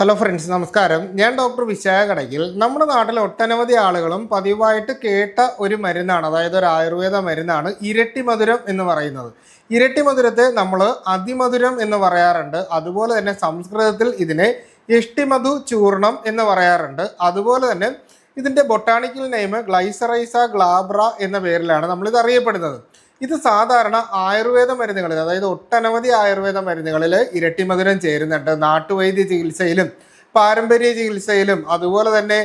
Hello friends നമസ്കാരം. ഞാൻ doctor Vishakha Kadakkal നമ്മുടെ നാട്ടിൽ ഒട്ടനവധി ആളുകളും പതിവായിട്ട് കേട്ട ഒരു മരുന്നാണ് അതായത് ഒരു ആയുർവേദ മരുന്നാണ് ഇരട്ടി മധുരം എന്ന് പറയുന്നത്. ഇരട്ടി മധുരത്തെ നമ്മൾ അതിമധുരം എന്ന് പറയാറുണ്ട്. അതുപോലെ തന്നെ സംസ്കൃതത്തിൽ ഇതിനെ ഇഷ്ടിമധു ചൂർണം എന്ന് പറയാറുണ്ട്. അതുപോലെ തന്നെ ഇതിന്റെ ബൊട്ടാണിക്കൽ നെയിം ഗ്ലൈസറൈസ ഗ്ലാബ്ര എന്ന പേരിലാണ് നമ്മളിത് അറിയപ്പെടുന്നത്. ഇത് സാധാരണ ആയുർവേദ മരുന്നുകളിൽ അതായത് ഒട്ടനവധി ആയുർവേദ മരുന്നുകളിൽ ഇരട്ടി മധുരം ചേരുന്നുണ്ട്. നാട്ടുവൈദ്യ ചികിത്സയിലും പാരമ്പര്യ ചികിത്സയിലും അതുപോലെ തന്നെ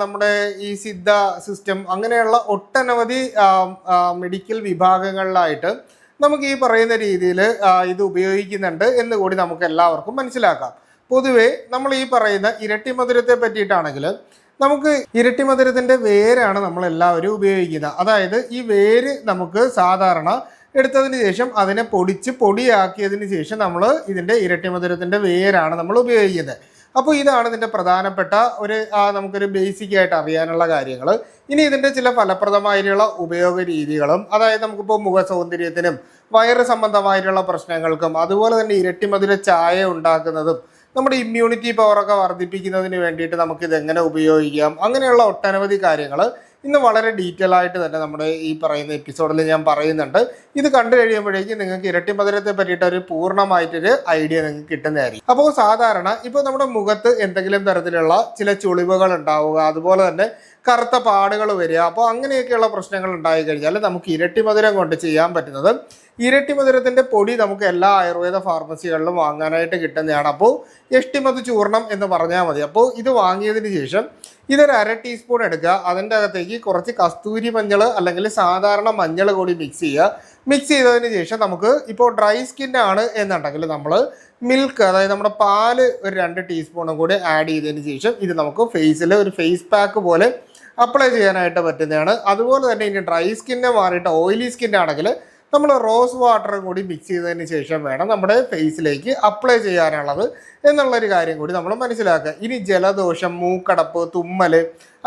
നമ്മുടെ ഈ സിദ്ധ സിസ്റ്റം അങ്ങനെയുള്ള ഒട്ടനവധി മെഡിക്കൽ വിഭാഗങ്ങളിലായിട്ട് നമുക്ക് ഈ പറയുന്ന രീതിയിൽ ഇത് ഉപയോഗിക്കുന്നുണ്ട് എന്ന് കൂടി നമുക്ക് എല്ലാവർക്കും മനസ്സിലാക്കാം. പൊതുവേ നമ്മൾ ഈ പറയുന്ന ഇരട്ടി മധുരത്തെ പറ്റിയിട്ടാണെങ്കിൽ നമുക്ക് ഇരട്ടി മധുരത്തിന്റെ വേരാണ് നമ്മൾ എല്ലാവരും ഉപയോഗിക്കുന്നത്. അതായത് ഈ വേര് നമുക്ക് സാധാരണ എടുത്തതിന് ശേഷം അതിനെ പൊടിച്ച് പൊടിയാക്കിയതിന് ശേഷം നമ്മൾ ഇതിന്റെ ഇരട്ടി മധുരത്തിന്റെ വേരാണ് നമ്മൾ ഉപയോഗിക്കുന്നത്. അപ്പോൾ ഇതാണ് ഇതിന്റെ പ്രധാനപ്പെട്ട ഒരു നമുക്കൊരു ബേസിക് ആയിട്ട് അറിയാനുള്ള കാര്യങ്ങൾ. ഇനി ഇതിന്റെ ചില ഫലപ്രദമായിട്ടുള്ള ഉപയോഗ രീതികളും അതായത് നമുക്കിപ്പോൾ മുഖ സൗന്ദര്യത്തിനും വയറ് സംബന്ധമായിട്ടുള്ള പ്രശ്നങ്ങൾക്കും അതുപോലെ തന്നെ ഇരട്ടി മധുര ചായ ഉണ്ടാക്കുന്നതും നമ്മുടെ ഇമ്മ്യൂണിറ്റി പവറൊക്കെ വർദ്ധിപ്പിക്കുന്നതിന് വേണ്ടിയിട്ട് നമുക്ക് ഇതെങ്ങനെ ഉപയോഗിക്കാം? അങ്ങനെയുള്ള ഒട്ടനവധി കാര്യങ്ങൾ ഇന്ന് വളരെ ഡീറ്റെയിൽ ആയിട്ട് തന്നെ നമ്മുടെ ഈ പറയുന്ന എപ്പിസോഡിൽ ഞാൻ പറയുന്നുണ്ട്. ഇത് കണ്ടു കഴിയുമ്പോഴേക്കും നിങ്ങൾക്ക് ഇരട്ടി മധുരത്തെ പറ്റിയിട്ട് ഒരു പൂർണമായിട്ടൊരു ഐഡിയ നിങ്ങൾക്ക് കിട്ടുന്നതായിരിക്കും. അപ്പോൾ സാധാരണ ഇപ്പോൾ നമ്മുടെ മുഖത്ത് എന്തെങ്കിലും തരത്തിലുള്ള ചില ചുളിവുകൾ ഉണ്ടാവുക അതുപോലെ തന്നെ കറുത്ത പാടുകൾ വരിക അപ്പോൾ അങ്ങനെയൊക്കെയുള്ള പ്രശ്നങ്ങൾ ഉണ്ടായി കഴിഞ്ഞാൽ നമുക്ക് ഇരട്ടി മധുരം കൊണ്ട് ചെയ്യാൻ പറ്റുന്നത് ഇരട്ടി മധുരത്തിന്റെ പൊടി നമുക്ക് എല്ലാ ആയുർവേദ ഫാർമസികളിലും വാങ്ങാനായിട്ട് കിട്ടുന്നതാണ്. അപ്പോൾ എഷ്ടിമതു ചൂർണം എന്ന് പറഞ്ഞാൽ മതി. അപ്പോൾ ഇത് വാങ്ങിയതിന് ശേഷം ഇതൊരു അര ടീസ്പൂൺ എടുക്കുക. അതിന്റെ അകത്തേക്ക് കുറച്ച് കസ്തൂരി മഞ്ഞൾ അല്ലെങ്കിൽ സാധാരണ മഞ്ഞൾ കൂടി മിക്സ് ചെയ്യുക. മിക്സ് ചെയ്തതിന് ശേഷം നമുക്ക് ഇപ്പോൾ ഡ്രൈ സ്കിൻ ആണ് എന്നുണ്ടെങ്കിൽ നമ്മൾ മിൽക്ക് അതായത് നമ്മുടെ പാൽ ഒരു രണ്ട് ടീസ്പൂണും കൂടി ആഡ് ചെയ്തതിന് ശേഷം ഇത് നമുക്ക് ഫേസിൽ ഒരു ഫേസ് പാക്ക് പോലെ അപ്ലൈ ചെയ്യാനായിട്ട് പറ്റുന്നതാണ്. അതുപോലെ തന്നെ ഇനി ഡ്രൈ സ്കിന്നെ മാറിയിട്ട് ഓയിലി സ്കിൻ ആണെങ്കിൽ നമ്മൾ റോസ് വാട്ടറും കൂടി മിക്സ് ചെയ്തതിന് ശേഷം വേണം നമ്മുടെ ഫേസിലേക്ക് അപ്ലൈ ചെയ്യാനുള്ളത് എന്നുള്ളൊരു കാര്യം കൂടി നമ്മൾ മനസ്സിലാക്കുക. ഇനി ജലദോഷം മൂക്കടപ്പ് തുമ്മൽ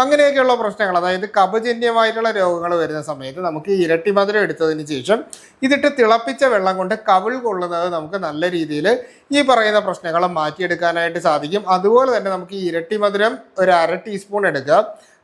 അങ്ങനെയൊക്കെയുള്ള പ്രശ്നങ്ങൾ അതായത് കപജന്യമായിട്ടുള്ള രോഗങ്ങൾ വരുന്ന സമയത്ത് നമുക്ക് ഇരട്ടി മധുരം എടുത്തതിന് ശേഷം ഇതിട്ട് തിളപ്പിച്ച വെള്ളം കൊണ്ട് കവിൾ കൊള്ളുന്നത് നമുക്ക് നല്ല രീതിയിൽ ഈ പറയുന്ന പ്രശ്നങ്ങൾ മാറ്റിയെടുക്കാനായിട്ട് സാധിക്കും. അതുപോലെ തന്നെ നമുക്ക് ഈ ഇരട്ടി മധുരം ഒരു അര ടീസ്പൂൺ എടുക്കുക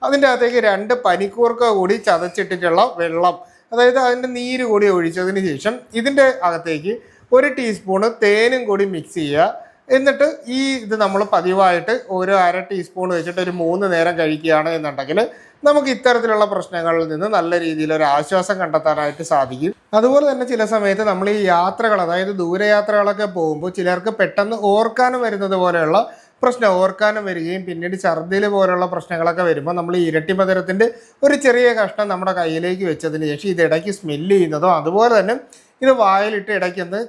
അതിന്റെ അകത്തേക്ക് രണ്ട് പനിക്കൂർക്ക കൂടി ചതച്ചിട്ടിട്ടുള്ള വെള്ളം അതായത് അതിന്റെ നീര് കൂടി ഒഴിച്ചതിന് ശേഷം ഇതിന്റെ അകത്തേക്ക് ഒരു ടീസ്പൂണ് തേനും കൂടി മിക്സ് ചെയ്യുക. എന്നിട്ട് ഈ ഇത് നമ്മൾ പതിവായിട്ട് ഒരു അര ടീസ്പൂൺ വെച്ചിട്ട് ഒരു മൂന്ന് നേരം കഴിക്കുകയാണ് എന്നുണ്ടെങ്കിൽ നമുക്ക് ഇത്തരത്തിലുള്ള പ്രശ്നങ്ങളിൽ നിന്ന് നല്ല രീതിയിൽ ഒരു ആശ്വാസം കണ്ടെത്താനായിട്ട് സാധിക്കും. അതുപോലെ തന്നെ ചില സമയത്ത് നമ്മൾ ഈ യാത്രകൾ അതായത് ദൂരയാത്രകളൊക്കെ പോകുമ്പോൾ ചിലർക്ക് പെട്ടെന്ന് ഓർക്കാനും വരുന്നത് പോലെയുള്ള പ്രശ്നം ഓർക്കാനും വരികയും പിന്നീട് ഛർദിൽ പോലുള്ള പ്രശ്നങ്ങളൊക്കെ വരുമ്പോൾ നമ്മൾ ഈ ഇരട്ടി മധുരത്തിന്റെ ഒരു ചെറിയ കഷ്ണം നമ്മുടെ കയ്യിലേക്ക് വെച്ചതിന് ശേഷം ഇത് ഇടയ്ക്ക് സ്മെല്ല് ചെയ്യുന്നതും അതുപോലെ തന്നെ ഇത് വായിലിട്ട് ഇടയ്ക്കൊന്ന്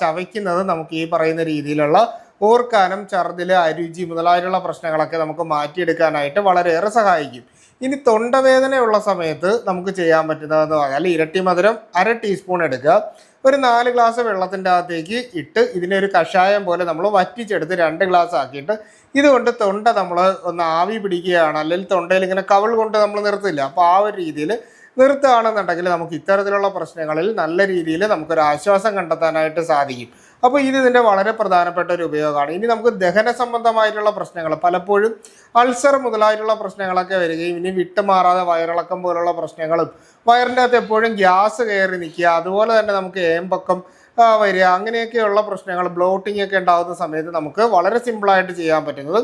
ചവയ്ക്കുന്നത് നമുക്ക് ഈ പറയുന്ന രീതിയിലുള്ള ഓർക്കാനും ഛർദിൽ അരുചി മുതലായിട്ടുള്ള പ്രശ്നങ്ങളൊക്കെ നമുക്ക് മാറ്റിയെടുക്കാനായിട്ട് വളരെയേറെ സഹായിക്കും. ഇനി തൊണ്ടവേദനയുള്ള സമയത്ത് നമുക്ക് ചെയ്യാൻ പറ്റുന്നതെന്ന് പറഞ്ഞാൽ ഇരട്ടി മധുരം അര ടീസ്പൂൺ എടുക്കുക. ഒരു നാല് ഗ്ലാസ് വെള്ളത്തിന്റെ അകത്തേക്ക് ഇട്ട് ഇതിനെ ഒരു കഷായം പോലെ നമ്മൾ വറ്റിച്ചെടുത്ത് രണ്ട് ഗ്ലാസ് ആക്കിയിട്ട് ഇതുകൊണ്ട് തൊണ്ട നമ്മൾ ഒന്ന് ആവി പിടിക്കുകയാണ്. അല്ലെങ്കിൽ തൊണ്ടയിൽ ഇങ്ങനെ കവൾ കൊണ്ട് നമ്മൾ നിർത്തില്ല. അപ്പോൾ ആ ഒരു രീതിയിൽ നിർത്തുകയാണെന്നുണ്ടെങ്കിൽ നമുക്ക് ഇത്തരത്തിലുള്ള പ്രശ്നങ്ങളിൽ നല്ല രീതിയിൽ നമുക്കൊരു ആശ്വാസം കണ്ടെത്താനായിട്ട് സാധിക്കും. അപ്പോൾ ഇത് ഇതിന്റെ വളരെ പ്രധാനപ്പെട്ട ഒരു ഉപയോഗമാണ്. ഇനി നമുക്ക് ദഹന സംബന്ധമായിട്ടുള്ള പ്രശ്നങ്ങൾ പലപ്പോഴും അൾസർ മുതലായിട്ടുള്ള പ്രശ്നങ്ങളൊക്കെ വരികയും ഇനി വിട്ടുമാറാതെ വയറിളക്കം പോലുള്ള പ്രശ്നങ്ങളും വയറിന്റെ അകത്ത് എപ്പോഴും ഗ്യാസ് കയറി നിൽക്കുക അതുപോലെ തന്നെ നമുക്ക് ഏമ്പക്കം വരിക. അങ്ങനെയൊക്കെയുള്ള പ്രശ്നങ്ങൾ ബ്ലോട്ടിംഗ് ഒക്കെ ഉണ്ടാകുന്ന സമയത്ത് നമുക്ക് വളരെ സിമ്പിളായിട്ട് ചെയ്യാൻ പറ്റുന്നത്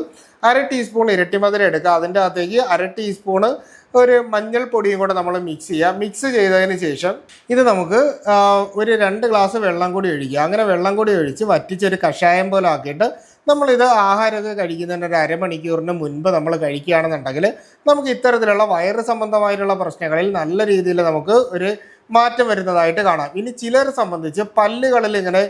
അര ടീസ്പൂൺ ഇരട്ടിമധുരം എടുക്കുക. അതിന്റെ അകത്തേക്ക് അര ടീസ്പൂണ് ഒരു മഞ്ഞൾപ്പൊടിയും കൂടെ നമ്മൾ മിക്സ് ചെയ്യുക. മിക്സ് ചെയ്തതിന് ശേഷം ഇത് നമുക്ക് ഒരു രണ്ട് ഗ്ലാസ് വെള്ളം കൂടി ഒഴിക്കുക. അങ്ങനെ വെള്ളം കൂടി ഒഴിച്ച് വറ്റിച്ചൊരു കഷായം പോലെ ആക്കിയിട്ട് നമ്മളിത് ആഹാരമൊക്കെ കഴിക്കുന്നതിന് ഒരു അരമണിക്കൂറിന് മുൻപ് നമ്മൾ കഴിക്കുകയാണെന്നുണ്ടെങ്കിൽ നമുക്ക് ഇത്തരത്തിലുള്ള വയറ് സംബന്ധമായിട്ടുള്ള പ്രശ്നങ്ങളിൽ നല്ല രീതിയിൽ നമുക്ക് ഒരു മാറ്റം വരുന്നതായിട്ട് കാണാം. ഇനി ചിലർ സംബന്ധിച്ച് പല്ലുകളിൽ ഇങ്ങനെ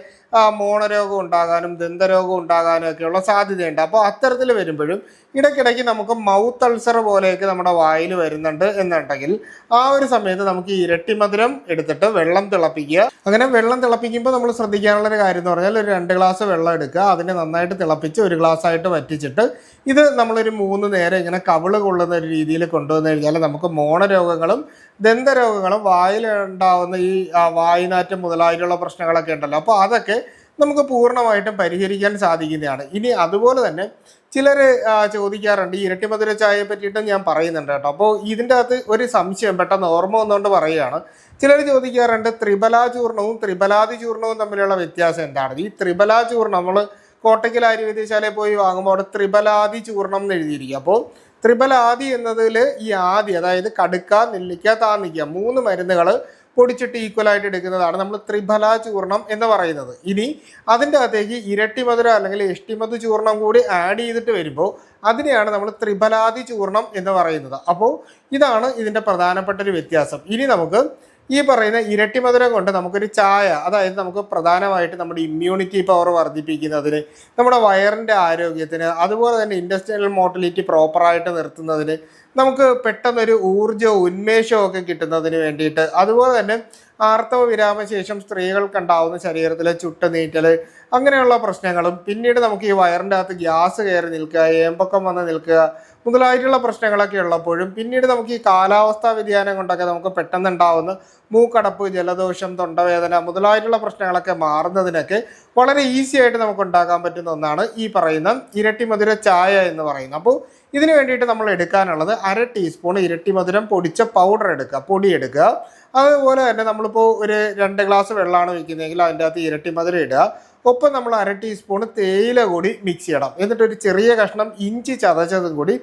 മോണരോഗം ഉണ്ടാകാനും ദന്തരോഗം ഉണ്ടാകാനും ഒക്കെയുള്ള സാധ്യതയുണ്ട്. അപ്പോൾ അത്തരത്തിൽ വരുമ്പോഴും ഇടയ്ക്കിടയ്ക്ക് നമുക്ക് മൗത്ത് അൾസർ പോലെയൊക്കെ നമ്മുടെ വായിൽ വരുന്നുണ്ട് എന്നുണ്ടെങ്കിൽ ആ ഒരു സമയത്ത് നമുക്ക് ഇരട്ടി മധുരം എടുത്തിട്ട് വെള്ളം തിളപ്പിക്കുക. അങ്ങനെ വെള്ളം തിളപ്പിക്കുമ്പോൾ നമ്മൾ ശ്രദ്ധിക്കാനുള്ള ഒരു കാര്യം എന്ന് പറഞ്ഞാൽ ഒരു രണ്ട് ഗ്ലാസ് വെള്ളം എടുക്കുക. അതിനെ നന്നായിട്ട് തിളപ്പിച്ച് ഒരു ഗ്ലാസ് ആയിട്ട് വറ്റിച്ചിട്ട് ഇത് നമ്മളൊരു മൂന്ന് നേരം ഇങ്ങനെ കവിൾ കൊള്ളുന്ന ഒരു രീതിയിൽ കൊണ്ടുവന്നു കഴിഞ്ഞാൽ നമുക്ക് മോണരോഗങ്ങളും ദന്തരോഗങ്ങളും വായിൽ ഉണ്ടാവുന്ന ഈ വായനാറ്റം മുതലായിട്ടുള്ള പ്രശ്നങ്ങളൊക്കെ ഉണ്ടല്ലോ. അപ്പോൾ അതൊക്കെ നമുക്ക് പൂർണമായിട്ടും പരിഹരിക്കാൻ സാധിക്കുന്നതാണ്. ഇനി അതുപോലെ തന്നെ ചിലർ ചോദിക്കാറുണ്ട് ഈ ഇരട്ടി മധുര ചായയെ പറ്റിയിട്ട് ഞാൻ പറയുന്നുണ്ട് കേട്ടോ. അപ്പോൾ ഇതിന്റെ അകത്ത് ഒരു സംശയം പെട്ടെന്ന് ഓർമ്മ വന്നുകൊണ്ട് പറയുകയാണ്. ചിലർ ചോദിക്കാറുണ്ട് ത്രിബലാ ചൂർണവും ത്രിബലാതി ചൂർണവും തമ്മിലുള്ള വ്യത്യാസം എന്താണ്? ഈ ത്രിബലാ ചൂർണം നമ്മൾ കോട്ടയ്ക്കൽ ആര്യവൈദ്യശാലയിൽ പോയി വാങ്ങുമ്പോൾ അവിടെ ത്രിബലാതി ചൂർണം എന്ന് എഴുതിയിരിക്കുക അപ്പോൾ ത്രിബലാതി എന്നതിൽ ഈ ആദി അതായത് കടുക്ക നെല്ലിക്ക താന്നിക്ക മൂന്ന് മരുന്നുകൾ പൊടിച്ചിട്ട് ഈക്വലായിട്ട് എടുക്കുന്നതാണ് നമ്മൾ ത്രിഫല ചൂർണം എന്ന് പറയുന്നത്. ഇനി അതിന്റെ അകത്തേക്ക് ഇരട്ടി മധുര അല്ലെങ്കിൽ എഷ്ടിമധു ചൂർണം കൂടി ആഡ് ചെയ്തിട്ട് വരുമ്പോൾ അതിനെയാണ് നമ്മൾ ത്രിഫലാതി ചൂർണം എന്ന് പറയുന്നത്. അപ്പോൾ ഇതാണ് ഇതിന്റെ പ്രധാനപ്പെട്ട ഒരു വ്യത്യാസം. ഇനി നമുക്ക് ഈ പറയുന്ന ഇരട്ടി മധുരം കൊണ്ട് നമുക്കൊരു ചായ അതായത് നമുക്ക് പ്രധാനമായിട്ട് നമ്മുടെ ഇമ്മ്യൂണിറ്റി പവർ വർദ്ധിപ്പിക്കുന്നതിന് നമ്മുടെ വയറിന്റെ ആരോഗ്യത്തിന് അതുപോലെ തന്നെ ഇൻഡസ്ട്രിയൽ മോട്ടിലിറ്റി പ്രോപ്പറായിട്ട് നിർത്തുന്നതിന് നമുക്ക് പെട്ടെന്നൊരു ഊർജവും ഉന്മേഷവും ഒക്കെ കിട്ടുന്നതിന് വേണ്ടിയിട്ട്. അതുപോലെ തന്നെ ആർത്തവ വിരാമശേഷം സ്ത്രീകൾക്കുണ്ടാവുന്ന ശരീരത്തിലെ ചുട്ടുനീറ്റൽ അങ്ങനെയുള്ള പ്രശ്നങ്ങളും പിന്നീട് നമുക്ക് ഈ വയറിന്റെ അകത്ത് ഗ്യാസ് കയറി നിൽക്കുക ഏമ്പക്കം വന്ന് നിൽക്കുക മുതലായിട്ടുള്ള പ്രശ്നങ്ങളൊക്കെ ഉള്ളപ്പോഴും പിന്നീട് നമുക്ക് ഈ കാലാവസ്ഥാ വ്യതിയാനം കൊണ്ടൊക്കെ നമുക്ക് പെട്ടെന്നുണ്ടാവുന്ന മൂക്കടപ്പ് ജലദോഷം തൊണ്ടവേദന മുതലായിട്ടുള്ള പ്രശ്നങ്ങളൊക്കെ മാറുന്നതിനൊക്കെ വളരെ ഈസി ആയിട്ട് നമുക്ക് ഉണ്ടാക്കാൻ പറ്റുന്ന ഒന്നാണ് ഈ പറയുന്ന ഇരട്ടി മധുര ചായ എന്ന് പറയുന്നത്. അപ്പോൾ ഇതിന് വേണ്ടിയിട്ട് നമ്മൾ എടുക്കാനുള്ളത് അര ടീസ്പൂൺ ഇരട്ടി മധുരം പൊടിച്ച പൗഡർ എടുക്കുക പൊടി എടുക്കുക അതുപോലെ തന്നെ നമ്മളിപ്പോൾ ഒരു രണ്ട് ഗ്ലാസ് വെള്ളമാണ് വയ്ക്കുന്നതെങ്കിൽ അതിന്റെ അകത്ത് ഇരട്ടി മധുരം ഇടുക. ഒപ്പം നമ്മൾ അര ടീസ്പൂൺ തേയില കൂടി മിക്സ് ചെയ്യണം. എന്നിട്ട് ഒരു ചെറിയ കഷ്ണം ഇഞ്ചി ചതച്ചതും കൂടി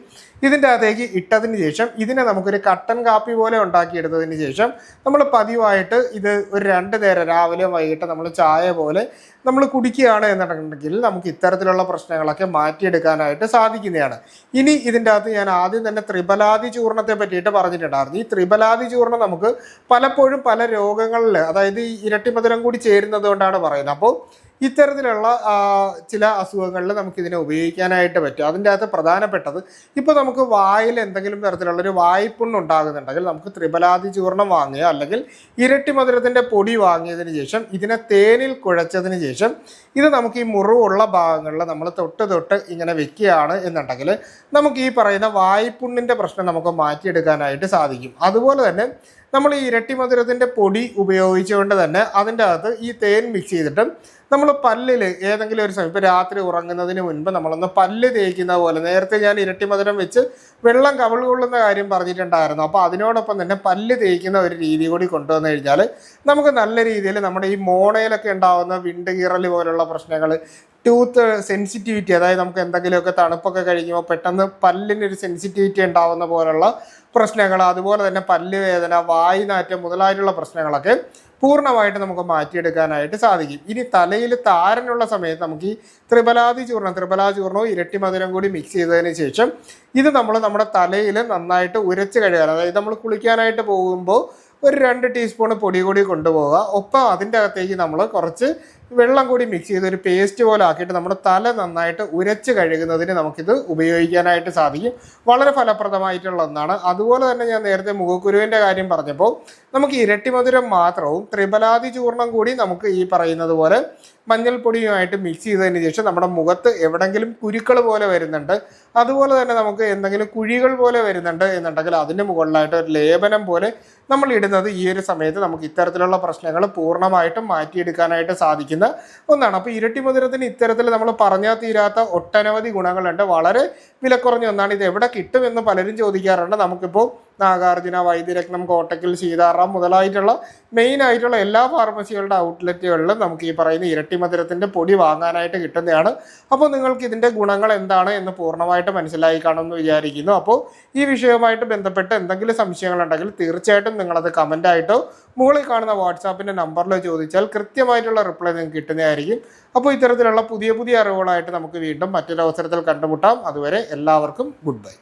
ഇതിന്റെ അകത്തേക്ക് ഇട്ടതിന് ശേഷം ഇതിനെ നമുക്കൊരു കട്ടൻ കാപ്പി പോലെ ഉണ്ടാക്കിയെടുത്തതിന് ശേഷം നമ്മൾ പതിവായിട്ട് ഇത് ഒരു രണ്ട് നേരം രാവിലെ വൈകിട്ട് നമ്മൾ ചായ പോലെ നമ്മൾ കുടിക്കുകയാണ് എന്നുണ്ടെങ്കിൽ നമുക്ക് ഇത്തരത്തിലുള്ള പ്രശ്നങ്ങളൊക്കെ മാറ്റിയെടുക്കാനായിട്ട് സാധിക്കുന്നതാണ്. ഇനി ഇതിന്റെ അകത്ത് ഞാൻ ആദ്യം തന്നെ ത്രിബലാതി ചൂർണത്തെ പറ്റിയിട്ട് പറഞ്ഞിട്ടുണ്ടായിരുന്നു. ഈ ത്രിബലാതി ചൂർണം നമുക്ക് പലപ്പോഴും പല രോഗങ്ങളിൽ അതായത് ഈ ഇരട്ടി മധുരം കൂടി ചേരുന്നത് കൊണ്ടാണ് പറയുന്നത്. അപ്പോൾ ഇത്തരത്തിലുള്ള ചില അസുഖങ്ങളിൽ നമുക്ക് ഇതിനെ ഉപയോഗിക്കാനായിട്ട് പറ്റും. അതിന്റെ അകത്ത് പ്രധാനപ്പെട്ടത് ഇപ്പോൾ നമുക്ക് വായിൽ എന്തെങ്കിലും തരത്തിലുള്ളൊരു വായ്പുണ്ണ് ഉണ്ടാകുന്നുണ്ടെങ്കിൽ നമുക്ക് ത്രിബലാതി ചൂർണം വാങ്ങുക അല്ലെങ്കിൽ ഇരട്ടി മധുരത്തിന്റെ പൊടി വാങ്ങിയതിന് ശേഷം ഇതിനെ തേനിൽ കുഴച്ചതിന് ശേഷം ഇത് നമുക്ക് ഈ മുറിവുള്ള ഭാഗങ്ങളിൽ നമ്മൾ തൊട്ട് തൊട്ട് ഇങ്ങനെ വെക്കുകയാണ് എന്നുണ്ടെങ്കിൽ നമുക്ക് ഈ പറയുന്ന വായ്പുണ്ണിന്റെ പ്രശ്നം നമുക്ക് മാറ്റിയെടുക്കാനായിട്ട് സാധിക്കും. അതുപോലെ തന്നെ നമ്മൾ ഈ ഇരട്ടി മധുരത്തിന്റെ പൊടി ഉപയോഗിച്ചുകൊണ്ട് തന്നെ അതിന്റെ അകത്ത് ഈ തേൻ മിക്സ് ചെയ്തിട്ട് നമ്മൾ പല്ലിൽ ഏതെങ്കിലും ഒരു സമയം ഇപ്പോൾ രാത്രി ഉറങ്ങുന്നതിന് മുൻപ് നമ്മളൊന്ന് പല്ല് തേക്കുന്ന പോലെ നേരത്തെ ഞാൻ ഇരട്ടി മധുരം വെച്ച് വെള്ളം കവിൾ കൊള്ളുന്ന കാര്യം പറഞ്ഞിട്ടുണ്ടായിരുന്നു. അപ്പോൾ അതിനോടൊപ്പം തന്നെ പല്ല് തേക്കുന്ന ഒരു രീതി കൂടി കൊണ്ടുവന്നു കഴിഞ്ഞാൽ നമുക്ക് നല്ല രീതിയിൽ നമ്മുടെ ഈ മോണയിലൊക്കെ ഉണ്ടാകുന്ന വിണ്ടുകീറൽ പോലുള്ള പ്രശ്നങ്ങൾ ടൂത്ത് സെൻസിറ്റിവിറ്റി അതായത് നമുക്ക് എന്തെങ്കിലുമൊക്കെ തണുപ്പൊക്കെ കഴിക്കുമ്പോൾ പെട്ടെന്ന് പല്ലിനൊരു സെൻസിറ്റിവിറ്റി ഉണ്ടാവുന്ന പോലുള്ള പ്രശ്നങ്ങൾ അതുപോലെ തന്നെ പല്ല് വേദന വായുനാറ്റം മുതലായിട്ടുള്ള പ്രശ്നങ്ങളൊക്കെ പൂർണമായിട്ട് നമുക്ക് മാറ്റിയെടുക്കാനായിട്ട് സാധിക്കും. ഇനി തലയിൽ താരനുള്ള സമയത്ത് നമുക്ക് ഈ ത്രിബലാതി ചൂർണം ത്രിപലാ ചൂർണവും ഇരട്ടി മധുരം കൂടി മിക്സ് ചെയ്തതിന് ശേഷം ഇത് നമ്മൾ നമ്മുടെ തലയിൽ നന്നായിട്ട് ഉരച്ച് കഴുകാൻ അതായത് നമ്മൾ കുളിക്കാനായിട്ട് പോകുമ്പോൾ ഒരു രണ്ട് ടീസ്പൂൺ പൊടി കൂടി കൊണ്ടുപോവുക. ഒപ്പം അതിന്റെ അകത്തേക്ക് നമ്മൾ കുറച്ച് വെള്ളം കൂടി മിക്സ് ചെയ്ത് ഒരു പേസ്റ്റ് പോലെ ആക്കിയിട്ട് നമ്മുടെ തല നന്നായിട്ട് ഉരച്ച് കഴുകുന്നതിന് നമുക്കിത് ഉപയോഗിക്കാനായിട്ട് സാധിക്കും. വളരെ ഫലപ്രദമായിട്ടുള്ള ഒന്നാണ്. അതുപോലെ തന്നെ ഞാൻ നേരത്തെ മുഖക്കുരുവിന്റെ കാര്യം പറഞ്ഞപ്പോൾ നമുക്ക് ഇരട്ടി മധുരം മാത്രവും ത്രിബലാതി ചൂർണം കൂടി നമുക്ക് ഈ പറയുന്നത് പോലെ മഞ്ഞൾപ്പൊടിയുമായിട്ട് മിക്സ് ചെയ്തതിന് ശേഷം നമ്മുടെ മുഖത്ത് എവിടെങ്കിലും കുരുക്കൾ പോലെ വരുന്നുണ്ട്. അതുപോലെ തന്നെ നമുക്ക് എന്തെങ്കിലും കുഴികൾ പോലെ വരുന്നുണ്ട് എന്നുണ്ടെങ്കിൽ അതിന് മുകളിലായിട്ട് ഒരു ലേപനം പോലെ നമ്മൾ ഇടുന്നത് ഈ ഒരു സമയത്ത് നമുക്ക് ഇത്തരത്തിലുള്ള പ്രശ്നങ്ങൾ പൂർണമായിട്ടും മാറ്റിയെടുക്കാനായിട്ട് സാധിക്കുന്ന ഒന്നാണ്. അപ്പോൾ ഇരട്ടി മധുരത്തിന് ഇത്തരത്തിൽ നമ്മൾ പറഞ്ഞാൽ തീരാത്ത ഒട്ടനവധി ഗുണങ്ങളുണ്ട്. വളരെ വിലക്കുറഞ്ഞ ഒന്നാണ്. ഇത് എവിടെ കിട്ടുമെന്ന് പലരും ചോദിക്കാറുണ്ട്. നമുക്കിപ്പോൾ നാഗാർജുന വൈദ്യരത്നം കോട്ടക്കൽ സീതാറാം മുതലായിട്ടുള്ള മെയിൻ ആയിട്ടുള്ള എല്ലാ ഫാർമസികളുടെ ഔട്ട്ലെറ്റുകളിലും നമുക്ക് ഈ പറയുന്ന ഇരട്ടി മധുരത്തിന്റെ പൊടി വാങ്ങാനായിട്ട് കിട്ടുന്നതാണ്. അപ്പോൾ നിങ്ങൾക്ക് ഇതിന്റെ ഗുണങ്ങൾ എന്താണ് എന്ന് പൂർണമായിട്ട് മനസ്സിലായി കാണുമെന്ന് വിചാരിക്കുന്നു. അപ്പോൾ ഈ വിഷയവുമായിട്ട് ബന്ധപ്പെട്ട് എന്തെങ്കിലും സംശയങ്ങളുണ്ടെങ്കിൽ തീർച്ചയായിട്ടും നിങ്ങളത് കമന്റായിട്ടോ മുകളിൽ കാണുന്ന വാട്സാപ്പിന്റെ നമ്പറിലോ ചോദിച്ചാൽ കൃത്യമായിട്ടുള്ള റിപ്ലൈ നിങ്ങൾക്ക് കിട്ടുന്നതായിരിക്കും. അപ്പോൾ ഇത്തരത്തിലുള്ള പുതിയ പുതിയ അറിവുകളായിട്ട് നമുക്ക് വീണ്ടും മറ്റൊരു അവസരത്തിൽ കണ്ടുമുട്ടാം. അതുവരെ എല്ലാവർക്കും ഗുഡ് ബൈ